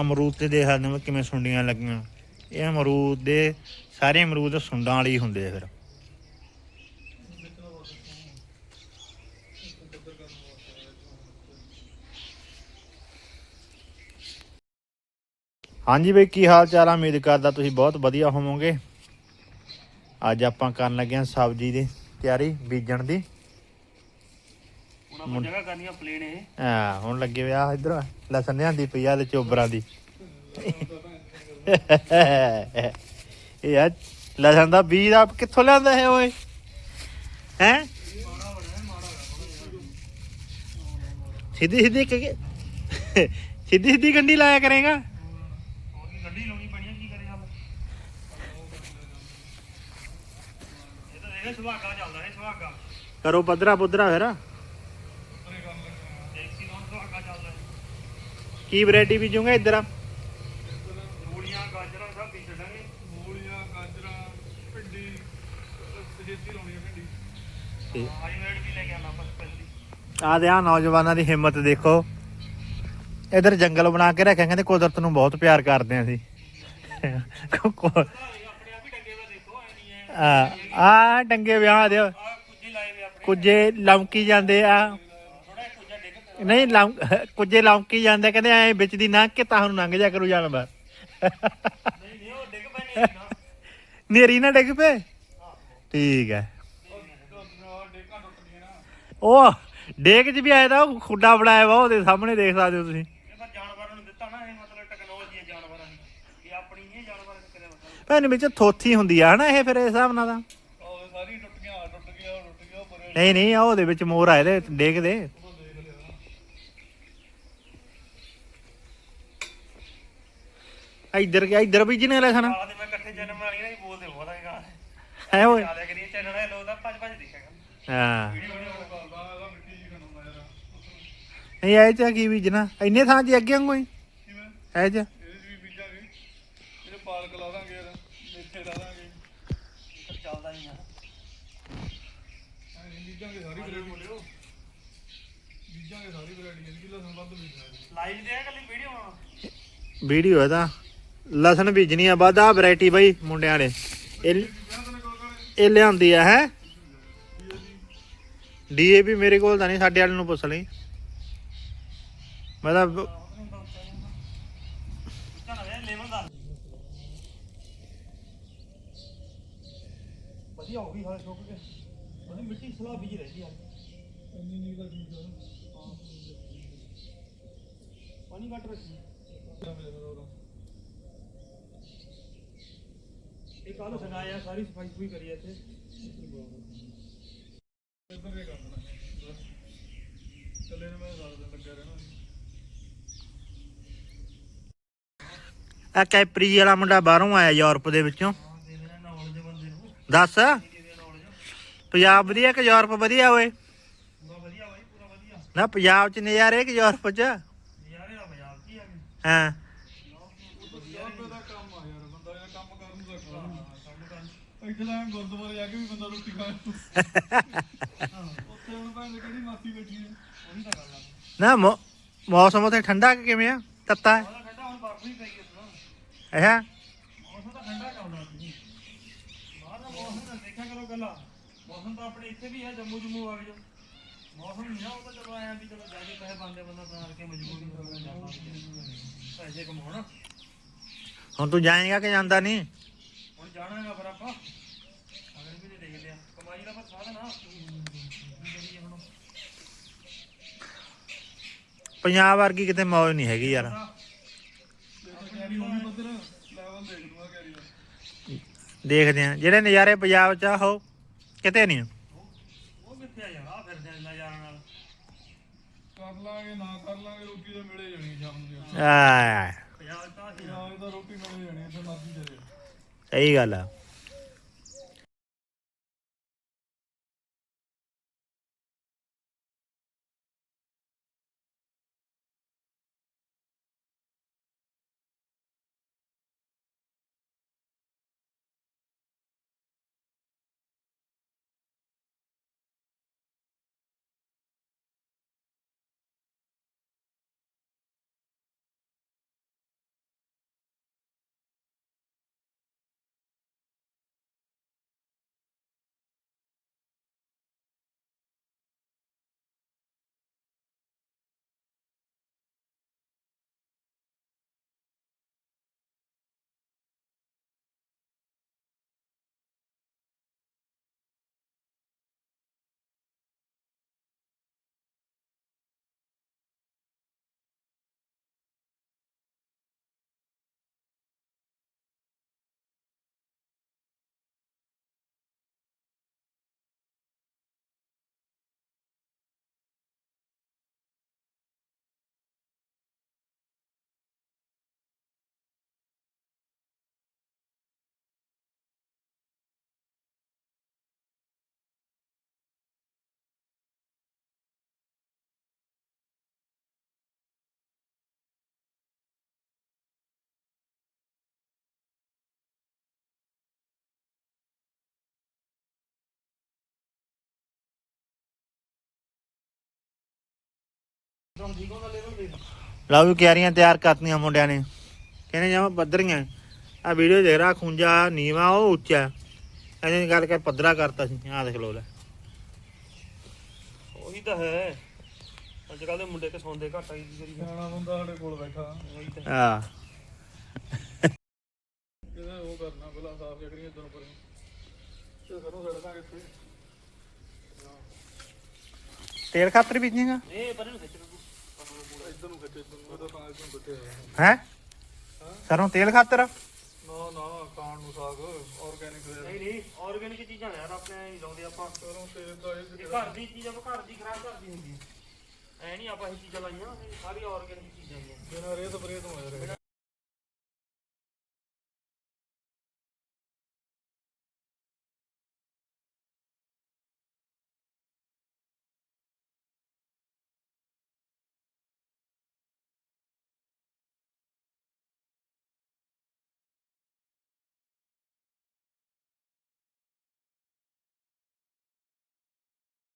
ਅਮਰੂਦ ਤੇ ਦੇਖ ਸਕਦੇ ਕਿਵੇਂ ਸੁੰਡੀਆਂ ਲੱਗੀਆਂ। ਇਹ ਅਮਰੂਦ ਦੇ ਸਾਰੇ ਅਮਰੂਦ ਸੁੰਡਾਂ ਵਾਲੇ ਹੀ ਹੁੰਦੇ ਆ ਫਿਰ। ਹਾਂਜੀ ਬਈ, ਕੀ ਹਾਲ ਚਾਲ ਆ? ਉਮੀਦ ਕਰਦਾ ਤੁਸੀਂ ਬਹੁਤ ਵਧੀਆ ਹੋਵੋਗੇ। ਅੱਜ ਆਪਾਂ ਕਰਨ ਲੱਗੇ ਹਾਂ ਸਬਜ਼ੀ ਦੀ ਤਿਆਰੀ ਬੀਜਣ ਦੀ। ਆਪਾਂ ਜਗ੍ਹਾ ਕਰਨੀ ਆ ਪਲੇਨ ਇਹ। ਆ ਹੁਣ ਲੱਗੇ ਵਿਆ ਇਧਰ। ਲਸਣ ਲਿਆਂਦੀ ਪਈ ਆ ਤੇ ਚੋਬਰਾਂ ਦੀ। ਇਹ ਯਾਰ ਲਸਣ ਦਾ ਬੀਜ ਆ ਕਿੱਥੋਂ ਲਿਆਂਦਾ ਹੈ ਓਏ? ਹੈ? ਸਿੱਧੀ ਸਿੱਧੀ ਕਿ ਸਿੱਧੀ ਸਿੱਧੀ ਗੰਢੀ ਲਾਇਆ ਕਰੇਗਾ? ਉਹਦੀ ਗੱਡੀ ਲਾਉਣੀ ਪੈਣੀ ਆ ਕੀ ਕਰੇ ਹਮ ਇਹ ਤਾਂ ਦੇਖੇ ਸੁਹਾਗਾ ਚੱਲਦਾ ਹੈ ਸੁਹਾਗਾ। ਕਰੋ ਪੱਧਰਾ ਪੁੱਧਰਾ ਫਿਰ ਟੈਕਸੀ ਲਾਉਣ ਸੁਹਾਗਾ ਚੱਲਦਾ ਹੈ ਕੀ ਵੈਰਾਈਟੀ ਬੀਜੂਗਾ ਇੱਧਰ? ਮੂਲੀਆਂ ਗਾਜਰਾਂ ਸਭ ਬੀਜ ਛੱਡਾਂਗੇ। ਮੂਲੀਆਂ ਗਾਜਰਾਂ ਭਿੰਡੀ ਸਜੇਤੀ ਲਾਉਣੀ ਆ ਭਿੰਡੀ। ਤੇ- ਹਾਈਵੇਟ ਵੀ ਲੈ ਕੇ ਆਣਾ ਬਸ ਪਹਿਲੀ ਆ ਦੇ ਆ ਨੌਜਵਾਨਾਂ ਦੀ ਹਿੰਮਤ ਦੇਖੋ। ਇਧਰ ਜੰਗਲ ਬਣਾ ਕੇ ਰੱਖਿਆ ਕਹਿੰਦੇ ਕੁਦਰਤ ਨੂੰ ਬਹੁਤ ਪਿਆਰ ਕਰਦੇ ਆ ਅਸੀਂ। ਕੋ- ਆਪਣੇ ਆਪ ਹੀ ਟੰਗੇ ਵੇ ਦੇਖੋ ਐ ਨਹੀਂ ਐ ਆ ਆ ਡੰਗੇ ਵਿਆਹ ਦੇ ਕੁੱਜੇ ਲਾਏ ਵੇ ਆਪਣੇ। ਕੁਝੇ ਲਮਕੀ ਜਾਂਦੇ ਆ। ਨਹੀਂ ਲਮ ਕੁਝੇ ਲਮਕੀ ਜਾਂਦੇ ਕਹਿੰਦੇ ਐ ਵਿੱਚ ਦੀ ਲੰਘ ਕੇ ਤਾਂ ਨੂੰ ਲੰਘ ਜਾ ਕਰੂ ਜਾਨਵਰ ਨਹੀਂ ਨਹੀਂ ਉਹ ਡਿੱਗ ਪੈਣੇ ਨਾ ਨੇਰੀ ਨਾ ਡਿੱਗ ਪਏ? ਠੀਕ ਹੈ ਉਹ ਡੇਕ 'ਚ ਵੀ ਆਇਆ ਤਾਂ ਉਹ ਖੁੱਡਾ ਬਣਾਇਆ ਵਾ ਉਹਦੇ ਸਾਹਮਣੇ ਦੇਖ ਸਕਦੇ ਹੋ ਤੁਸੀਂ। ਦੀ ਦੇ ਭੈਣ ਵਿੱਚ ਥੋਥੀ ਹੁੰਦੀ ਆ ਹਨਾ ਇਹ ਫਿਰ ਇਸ ਹਿਸਾਬ ਨਾਲ ਤਾਂ? ਉਹ ਸਾਰੀ ਟੁੱਟ ਗਈਆਂ ਆਹ ਟੁੱਟ ਗਿਆ ਉਹ ਟੁੱਟ ਗਿਆ ਉਹ ਪਰੇ ਨਹੀਂ ਨਹੀਂ ਆ ਉਹਦੇ ਵਿੱਚ ਮੋਰ ਆਏ ਦੇ ਡੇਕ ਦੇ। ਇੱਧਰ ਗਿਆ ਇੱਧਰ ਵੀ ਜਿਹਨੇ ਲਸਣ ਆਹ ਦੇ ਮੈਂ ਇਕੱਠੇ ਜਨਮ ਵਾਲੀ ਨਹੀਂ ਬੋਲਦੇ ਬਹੁਤ ਹੈਗਾ। ਹੈ ਓਏ। ਚਾਲਿਆ ਕਰੀ ਚੈਨਲ ਹੈ ਲੋਕ ਦਾ ਭੱਜ ਭੱਜ ਦੇਖਾਂਗਾ ਹਾਂ। ਜੀ ਨਹੀਂ ਆਏ ਚਾ ਕੀ ਬੀਜਣਾ ਇੰਨੇ ਥਾਂ 'ਚ ਅੱਗੇ ਕੋਈ ਕਿਵੇਂ? ਹੈ ਚ ਇਹਦੇ 'ਚ ਵੀ ਬੀਜਾਂਗੇ ਇਹਦੇ ਪਾਲਕ ਲਾ ਦਾਂਗੇ ਯਾਰ ਮੇਥੇ ਲਾ ਦਾਂਗੇ। ਫਿਰ ਚੱਲਦਾ ਹੀ ਆ। ਐਂ ਨੀ ਬੀਜਾਂਗੇ ਸਾਰੀ ਵੈਰਾਈਟੀ ਬੋਲਿਓ। ਬੀਜਾਂਗੇ ਸਾਰੀ ਵੈਰਾਈਟੀ ਇਹਦੀ ਲਸਣ ਵੱਧ ਬੀਜਾਂਗੇ ਲਾਈਵ ਦੇ ਕੱਲੀ ਵੀਡੀਓ ਆ ਵੀਡੀਓ ਹੈ ਤਾਂ। ਲਸਣ ਬੀਜਣੀ ਆ ਬਾਅਦ ਆ ਵੈਰਾਈਟੀ ਬਾਈ ਮੁੰਡਿਆਂ ਵਾਲੇ ਇਹ ਲਿਆਂਦੀ ਆ ਹੈ? ਡੀਏਪੀ ਮੇਰੇ ਕੋਲ ਤਾਂ ਨਹੀਂ ਸਾਡੇ ਵਾਲੇ ਨੂੰ ਪੁੱਛ ਲਈ। ਮੈਂ ਤਾਂ ਵਧੀਆ ਹੋ ਗਈ ਹਾਲ ਸੁੱਕ ਕੇ। ਉਹਦੀ ਮਿੱਟੀ ਸਲਾਹ ਬੀਜ ਰਹੀ ਆ। ਇੰਨੀ ਨਹੀਂ ਦਾ ਬੀਜ ਪਾਣੀ ਘੱਟ ਰੱਖੀ। ਇਹ ਕੱਲ ਸਗਾਇਆ ਸਾਰੀ ਸਫ਼ਾਈ ਸੁਈ ਕਰੀ ਇੱਥੇ। ਇੱਧਰ ਦੇ ਕਰ ਦੇਣਾ ਬਸ। ਚੱਲੇ ਨੇ ਮੈਂ ਸਾਰਾ ਦਿਨ ਲੱਗਿਆ ਰਹਿਣਾ ਆ ਕੈਪਰੀ ਵਾਲਾ ਮੁੰਡਾ ਬਾਹਰੋਂ ਆਇਆ ਯੂਰਪ ਦੇ ਵਿੱਚੋਂ। ਦੱਸ। ਪੰਜਾਬ ਵਧੀਆ ਕਿ ਯੂਰਪ ਵਧੀਆ ਓਏ? ਪੂਰਾ ਵਧੀਆ ਬਾਈ ਪੂਰਾ ਵਧੀਆ। ਨਾ ਪੰਜਾਬ ਚ ਨਜ਼ਾਰੇ ਕਿ ਯੂਰਪ ਚ? ਯਾਰੇ ਦਾ ਪੰਜਾਬ ਕੀ ਆ। ਹਾਂ ਰੁਪਏ ਦਾ ਕੰਮ ਆ ਯਾਰ ਬੰਦਾ ਇਹ ਕੰਮ ਕਰਨ ਨੂੰ ਰੱਖਦਾ ਕੰਮ ਕਰ ਇੱਥੇ ਤਾਂ ਗੁਰਦੁਆਰੇ ਜਾ ਕੇ ਵੀ ਬੰਦਾ ਰੋਟੀ ਖਾ ਉੱਥੇ ਹੁਣ ਭਾਵੇਂ ਕਿਹੜੀ ਮਾਸੀ ਬੈਠੀ ਹੈ? ਉਹੀ ਤਾਂ ਗੱਲ ਆ। ਨਾ ਮੌ- ਮੌਸਮ ਉਥੇ ਠੰਡਾ ਕਿ ਕਿਵੇਂ ਆ? ਤੱਤਾ ਹੈ? ਉਹਦਾ ਹੁਣ ਬਰਫ ਹੀ ਪਈ ਇਸ ਤਰ੍ਹਾਂ ਅੱਛਾ। ਮੌਸਮ ਤਾਂ ਠੰਡਾ ਚੱਲਦਾ ਸੀ ਬਾਹਰ ਦਾ ਮੌਸਮ ਤਾਂ ਦੇਖਿਆ ਕਰੋ ਗੱਲਾਂ ਮੌਸਮ ਤਾਂ ਆਪਣੇ ਇੱਥੇ ਵੀ ਹੈ ਜੰਮੂ ਜੰਮੂ ਆ ਜਾਓ ਮੌਸਮ ਨਹੀਂ ਆ ਉਹ ਤਾਂ ਚਲੋ ਆਇਆ ਵੀ ਚਲੋ ਜਾ ਕੇ ਪੈਸੇ ਬੰਦੇ ਬੰਦਾ ਤਾਂ ਕੇ ਮਜਬੂਰੀ ਹੋ ਗਿਆ ਜਾਂਦਾ ਪੈਸੇ ਕਮਾਉਣਾ। ਹੁਣ ਤੂੰ ਜਾਏਗਾ ਕਿ ਜਾਂਦਾ ਨਹੀਂ? ਜਾਣਾ ਹੈਗਾ ਫਿਰ ਆਪਾਂ। ਅਗਲੇ ਵੀ ਦੇਖ ਲਿਆ। ਕਮਾਈ ਦਾ ਪਰ ਸਾਧਨ ਆ। ਹੁਣ ਪੰਜਾਬ ਵਰਗੀ ਕਿਤੇ ਮੌਜ ਨਹੀਂ ਹੈਗੀ ਯਾਰ। ਦੇਖਦੇ ਆ ਜਿਹੜੇ ਨਜ਼ਾਰੇ ਪੰਜਾਬ ਚ ਆ ਉਹ ਕਿਤੇ ਨਹੀਂ। ਉਹ ਕਿੱਥੇ ਆ ਯਾਰ? ਆ ਫਿਰਦੇ ਆ ਨਜ਼ਾਰਾਂ ਨਾਲ। ਕਰ ਲਾਂਗੇ ਨਾ ਕਰ ਲਾਂਗੇ ਰੋਟੀ ਤਾਂ ਮਿਲੇ ਜਾਣੀ ਸ਼ਾਮ ਨੂੰ। ਆ ਪੰਜਾਬ ਤਾਂ ਸੀ ਯਾਰ ਤਾਂ ਰੋਟੀ ਮਿਲੇ ਜਾਣੀ ਇੱਥੇ ਮਰਜ਼ੀ ਸਹੀ ਗੱਲ ਆ। ਕੰਮ ਠੀਕ ਹੁੰਦਾ ਲੈਵਲ ਦੇ ਲਓ ਵੀ ਕਿਆਰੀਆਂ ਤਿਆਰ ਕਰਤੀਆਂ ਮੁੰਡਿਆਂ ਨੇ। ਕਹਿੰਦੇ ਜਾਵਾਂ ਪੱਧਰੀਆਂ ਆ ਵੀਡੀਓ ਦੇਖ ਰਹਾ ਖੁੰਜਾ ਨੀਵਾ ਉਹ ਉੱਚਾ। ਇਹਨੇ ਗੱਲ ਕਰ ਪੱਧਰਾ ਕਰਤਾ ਸੀ। ਆਹ ਦੇਖ ਲੋ ਲੈ। ਉਹੀ ਤਾਂ ਹੈ। ਅੱਜ ਕੱਲ ਦੇ ਮੁੰਡੇ ਕਿ ਸੌਂਦੇ ਘੱਟ ਆ ਕੀ ਕਰੀ ਸਿਆਣਾ ਬੰਦਾ ਸਾਡੇ ਕੋਲ ਬੈਠਾ। ਉਹੀ ਤਾਂ ਆ ਇਹਦਾ ਉਹ ਕਰਨਾ ਪਹਿਲਾਂ ਸਾਫ਼ ਜਕੜੀਆਂ ਇਧਰੋਂ ਪਰੇ ਤੇ ਸਰੋਂ ਸੜਕਾਂ ਕਿੱਥੇ ਤੇਲ ਖਾਤਰ ਬੀਜੇਗਾ? ਇਹ ਪਰ ਨੂੰ ਖਿੱਚ ਇਧਰ ਨੂੰ ਤਾਂ ਹੋਇਆ ਹੈ? ਸਰੋਂ ਤੇਲ ਖਾਤਰ? ਨਾ ਨਾ ਕਾਣ ਨੂੰ ਸਾਗ ਆਰਗੈਨਿਕ ਨਹੀਂ ਨਹੀਂ ਆਰਗੈਨਿਕ ਚੀਜ਼ਾਂ ਯਾਰ ਆਪਣੇ ਨਹੀਂ ਲਾਉਂਦੇ ਆਪਾਂ। ਸਰੋਂ ਤੇਲ ਦਾ ਇਹ ਘਰ ਦੀ ਚੀਜ਼ ਆਪਾਂ ਘਰ ਦੀ ਖਰਾਬ ਕਰਦੀ ਹੁੰਦੀ ਐ ਨਹੀਂ ਆਪਾਂ ਇਹ ਚੀਜ਼ਾਂ ਲਾਈਆਂ ਸਾਰੀ ਆਰਗੈਨਿਕ ਚੀਜ਼ਾਂ ਨੇ ਬਿਨਾਂ ਰੇਤ ਪਰੇ ਤੋਂ ਆ ਰਿਹਾ